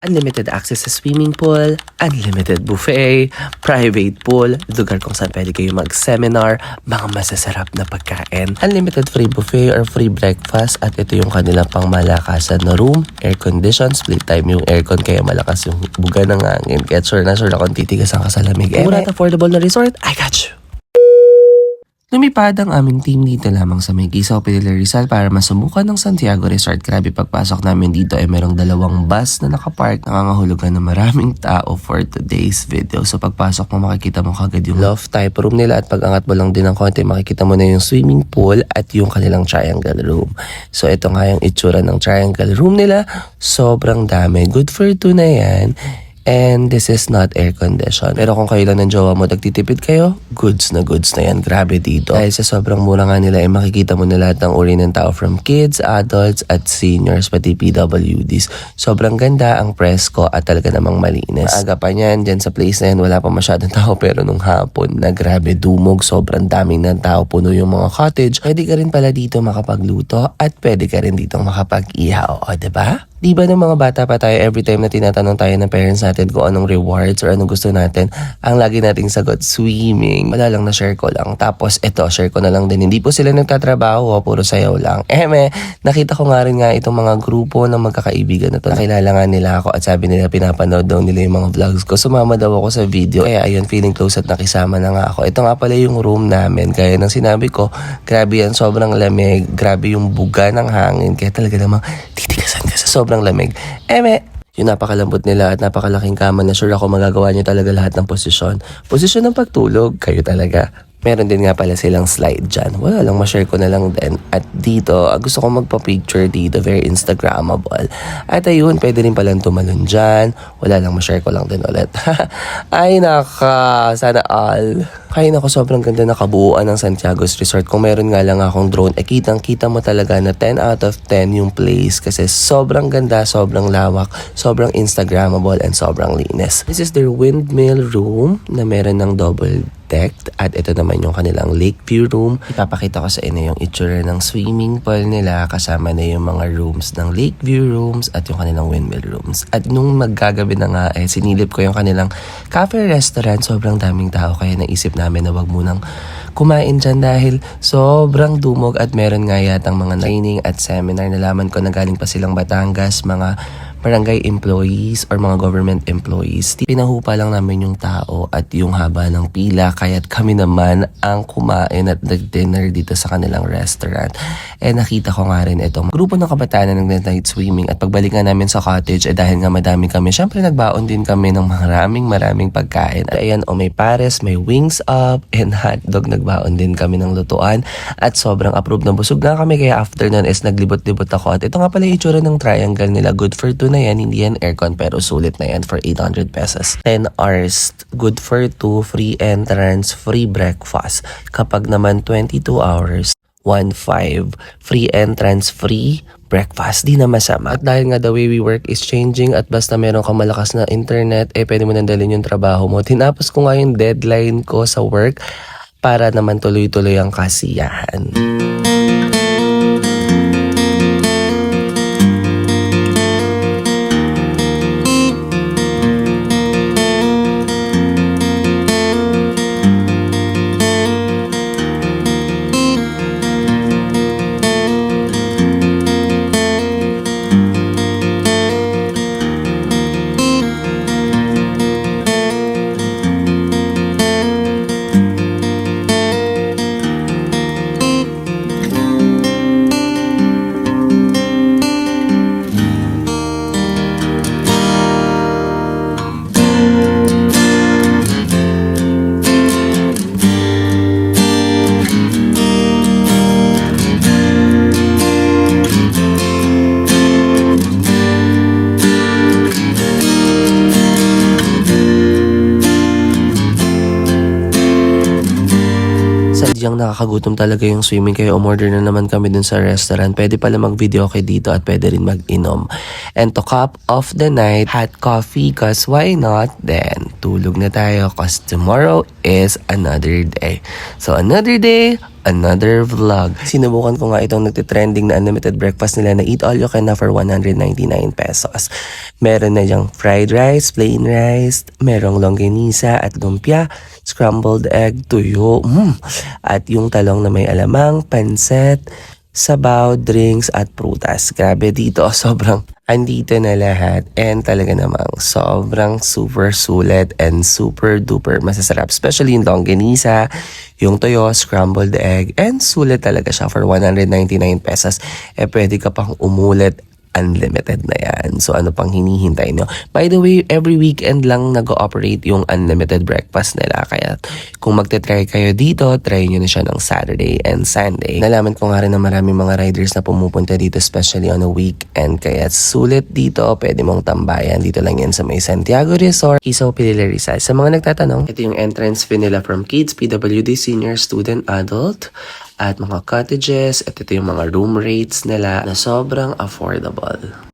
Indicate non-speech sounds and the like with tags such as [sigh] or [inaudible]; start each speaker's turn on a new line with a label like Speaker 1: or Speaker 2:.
Speaker 1: Unlimited access sa swimming pool, unlimited buffet, private pool, lugar kung saan pwede kayo mag-seminar, mga masasarap na pagkain, unlimited free buffet or free breakfast at ito yung kanilang pangmalakasan na room, air condition, split time yung aircon kaya malakas yung buga ng hangin. Kaya sure na sure akong titigasan ka sa lamig. Eh, at affordable na resort, I got you! Lumipad ang aming team dito lamang sa may Gisaw, Pilila Rizal para masubukan ng Santiago Resort. Grabe pagpasok namin dito ay merong dalawang bus na nakapark. Nangangahulugan na maraming tao for today's video. So pagpasok mo makikita mo kagad yung loft type room nila at pag angat mo lang din ng konti makikita mo na yung swimming pool at yung kanilang triangle room. So ito nga yung itsura ng triangle room nila. Sobrang dami. Good for two na yan. And this is not air condition. Pero kung kayo lang ng jowa mo, nagtitipid kayo, goods na goods na yan. Grabe dito. Dahil sa sobrang mura nga nila, eh, makikita mo na lahat ng uri ng tao from kids, adults, at seniors, pati PWDs. Sobrang ganda ang presko at talaga namang malinis. Maaga pa niyan, dyan sa place na yan, wala pa masyadong tao. [laughs] Pero nung hapon, na grabe dumog, sobrang daming ng tao, puno yung mga cottage. Pwede ka rin pala dito makapagluto at pwede ka rin dito makapag-ihaw. O, diba? Di ba ng mga bata pa tayo, every time na tinatanong tayo ng parents natin kung anong rewards or anong gusto natin, ang lagi nating sagot, swimming. Wala lang na share ko lang. Tapos ito, share ko na lang din. Hindi po sila nagtatrabaho, oh, puro sayaw lang. [laughs] Eh, me, nakita ko nga rin nga itong mga grupo ng magkakaibigan na to. Nakilala nga nila ako at sabi nila pinapanood daw nila yung mga vlogs ko. Sumama daw ako sa video. Kaya ayun, feeling close at nakisama na nga ako. Ito nga pala yung room namin. Kaya nang sinabi ko, grabe yan, sobrang lamig. Grabe yung buga ng hangin. Kaya talaga namang titigasan ka sa sobrang lamig. Eh, me, yung napakalambot nila at napakalaking kama na sure ako magagawa niyo talaga lahat ng posisyon. Posisyon ng pagtulog, kayo talaga. Meron din nga pala silang slide dyan. Wala lang, ma-share ko na lang din. At dito, ah, gusto ko magpa-picture dito, very Instagrammable. At ayun, pwede rin palang tumalon dyan. Wala lang, ma-share ko lang din ulit. [laughs] Ay naka, sana all. Kaya nako sobrang ganda na kabuuan ng Santiago's Resort. Kung meron nga lang akong drone, eh kitang kita mo talaga na 10 out of 10 yung place kasi sobrang ganda, sobrang lawak, sobrang Instagrammable and sobrang linis. This is their windmill room na meron ng double decked at ito naman yung kanilang lake view room. Ipapakita ko sa inyo yung itsura ng swimming pool nila kasama na yung mga rooms ng lake view rooms at yung kanilang windmill rooms. At nung maggagabi na nga eh sinilip ko yung kanilang cafe restaurant. Sobrang daming tao kaya naisip namin na wag munang kumain dyan dahil sobrang dumog at meron nga yatang mga training at seminar. Nalaman ko na galing pa silang Batangas, mga barangay employees or mga government employees. Pinahupa lang namin yung tao at yung haba ng pila kaya't kami naman ang kumain at nag-dinner dito sa kanilang restaurant. Eh nakita ko nga rin itong grupo ng kabataan na nag-night swimming at pagbalik nga namin sa cottage eh dahil nga madami kami, syempre nagbaon din kami ng maraming maraming pagkain. At ayan, o may pares, may wings up, and hotdog nagbaon din kami ng lutuan at sobrang approved na busog na kami kaya after nun is naglibot-libot ako at ito nga pala yung itsura ng triangle nila good for two na yan hindi yan aircon pero sulit na yan for 800 pesos 10 hours good for two free entrance free breakfast kapag naman 22 hours 1.5 free entrance free breakfast. Di na masama. At dahil nga the way we work is changing at basta meron kang malakas na internet, eh pwede mo nandalin yung trabaho mo. Tinapos ko nga yung deadline ko sa work para naman tuloy-tuloy ang kasiyahan. Sadyang nakakagutom talaga yung swimming kaya umorder na naman kami dun sa restaurant. Pwede pala mag-video kay dito at pwede rin mag-inom. And to cap off the night, hot coffee cause why not then? Matulog na tayo cause tomorrow is another day. So another day, another vlog. Sinubukan ko nga itong nagtitrending na unlimited breakfast nila na eat all you can na for 199 pesos. Meron na diyang fried rice, plain rice, merong longganisa at lumpia, scrambled egg, tuyo, mm. at yung talong na may alamang, panset, sabaw, drinks at prutas. Grabe dito, [laughs] sobrang andito na lahat and talaga namang sobrang super sulit and super duper masasarap. Especially yung longganisa, yung toyo, scrambled egg, and sulit talaga siya for 199 pesos. Eh pwede ka pang umulit unlimited na yan. So ano pang hinihintay nyo? By the way, every weekend lang nag-ooperate yung unlimited breakfast nila. Kaya kung magte-try kayo dito, try nyo na siya ng Saturday and Sunday. Nalaman ko nga rin na marami mga riders na pumupunta dito especially on a weekend. Kaya sulit dito, pwede mong tambayan. Dito lang yan sa may Santiago Resort, Isaw Pilila Rizal. Sa mga nagtatanong, ito yung entrance fee nila from kids, PWD, senior, student, adult at mga cottages at ito yung mga room rates nila na sobrang affordable.